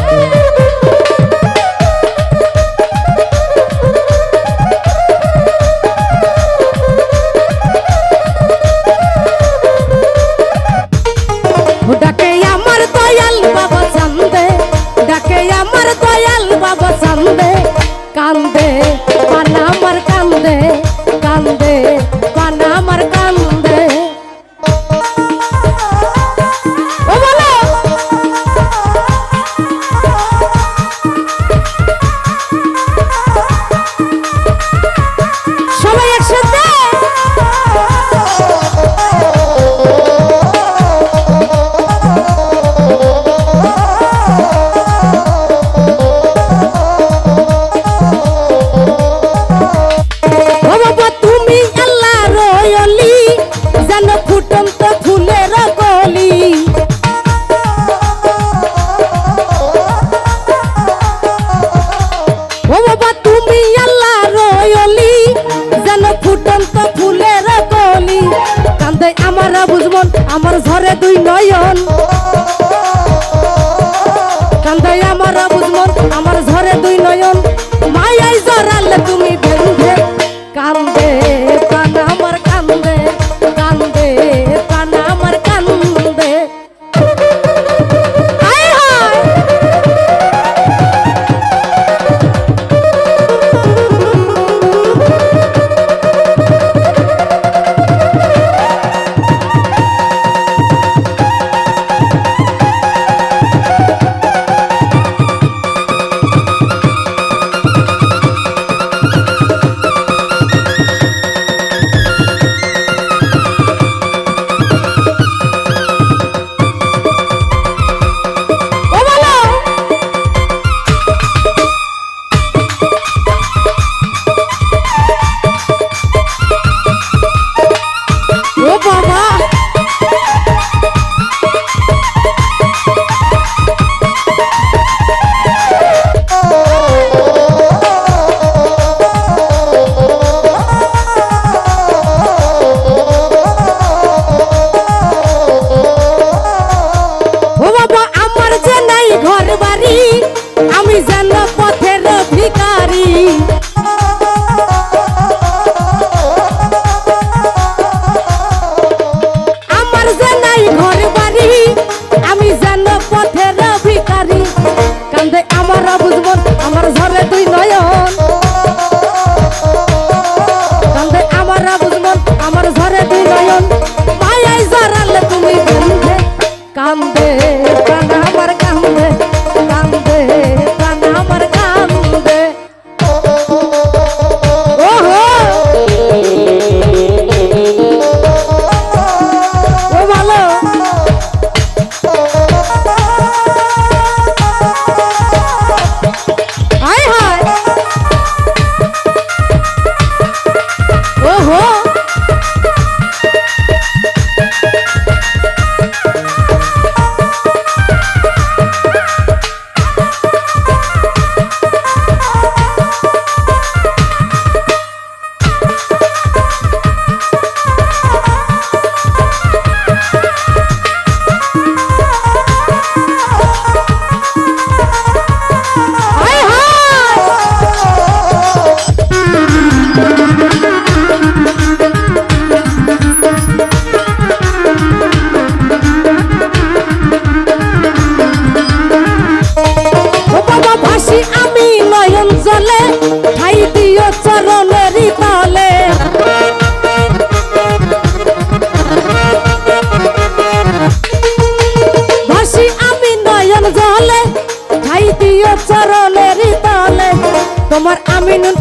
Música আমার ঝরে দুই নয়ন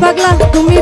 পাগলা তুমি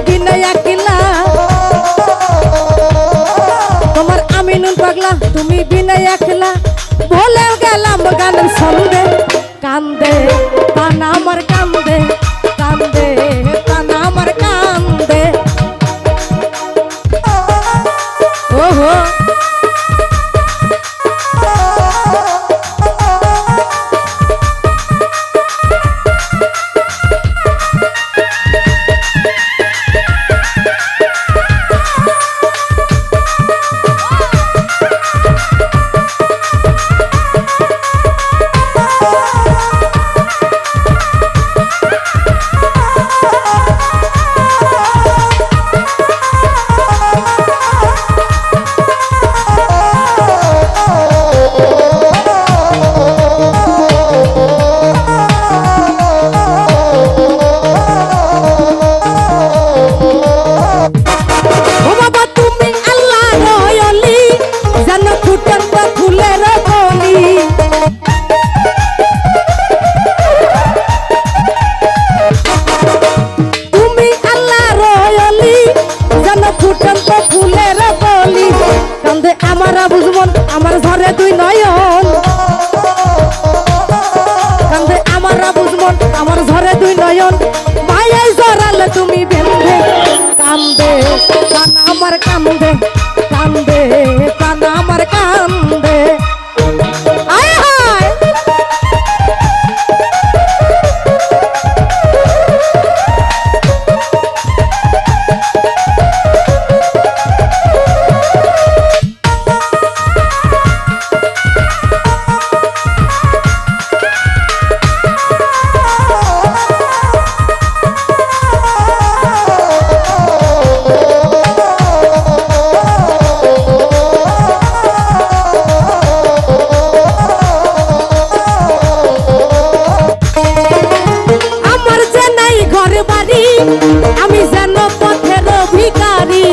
আমি যেন পথের অধিকারী।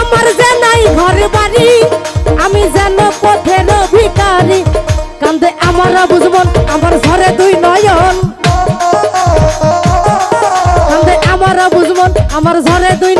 আমার যে নাই ঘর বাড়ি, আমি যেন পথের অধিকারী। কান্দে আমার বুঝবন আমার ঘরে দুই নয়ন। কান্দে আমার বুঝবন আমার ঘরে দুই